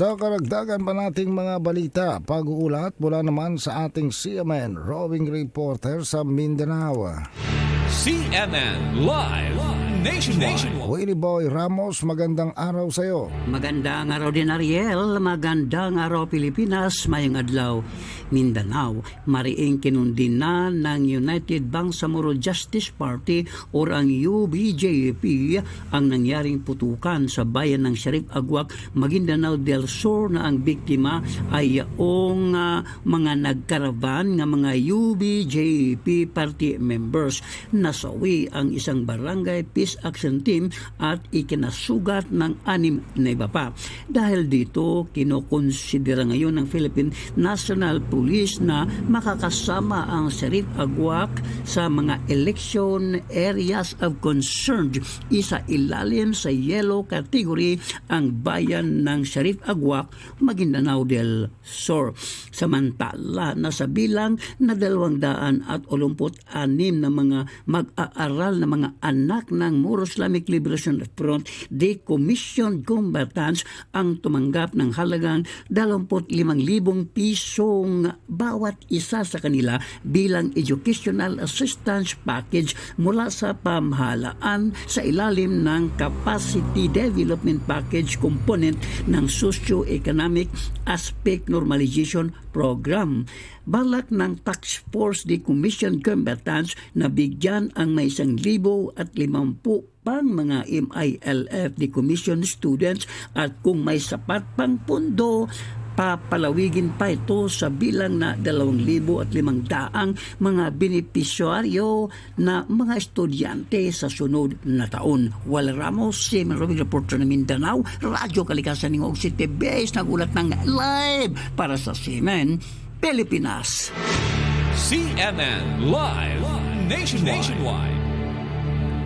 Sa karagdagan pa nating mga balita, pag-uulat mula naman sa ating CMN roving reporter sa Mindanao. CNN Live Nationwide. Willie Boy Ramos, magandang araw sa iyo. Magandang araw din Ariel, magandang araw Pilipinas, mayong adlaw Mindanao. Mariing kinundin na ng United Bangsamoro Justice Party o ang UBJP ang nangyaring putukan sa bayan ng Sharif Agwak, Maguindanao del Sur na ang biktima ay yaong ah, mga nagkaraban nga mga UBJP party members. Nasawi ang isang barangay peace action team at ikinasugat ng anim na iba pa. Dahil dito, kinokonsidera ngayon ng Philippine National Police na makakasama ang Sharif Agwak sa mga election areas of concern. Isa ilalim sa yellow category ang bayan ng Sharif Agwak, Maguindanao del Sur. Samantala, nasa bilang na dalawang daan at olumput anim na mga mag-aaral na mga anak ng Moro Islamic Liberation Front Decommissioned Combatants ang tumanggap ng halagang 25,000 pisong bawat isa sa kanila bilang educational assistance package mula sa pamahalaan sa ilalim ng Capacity Development Package component ng Socio-Economic Aspect Normalization Program. Balak ng Tax Force Decommissioned Combatants na bigyan ang may isang libo at limampu pang mga MILF decommissioned students at kung may sapat pang pundo papalawigin pa ito sa bilang na 2,500 mga benepisyaryo na mga estudyante sa sunod na taon. Wal Ramos, si Robin Reporter ng Mindanao, Radyo Kalikasan ng Og City Base, nagulat ng live para sa Simen, Pilipinas. CNN Live Nationwide.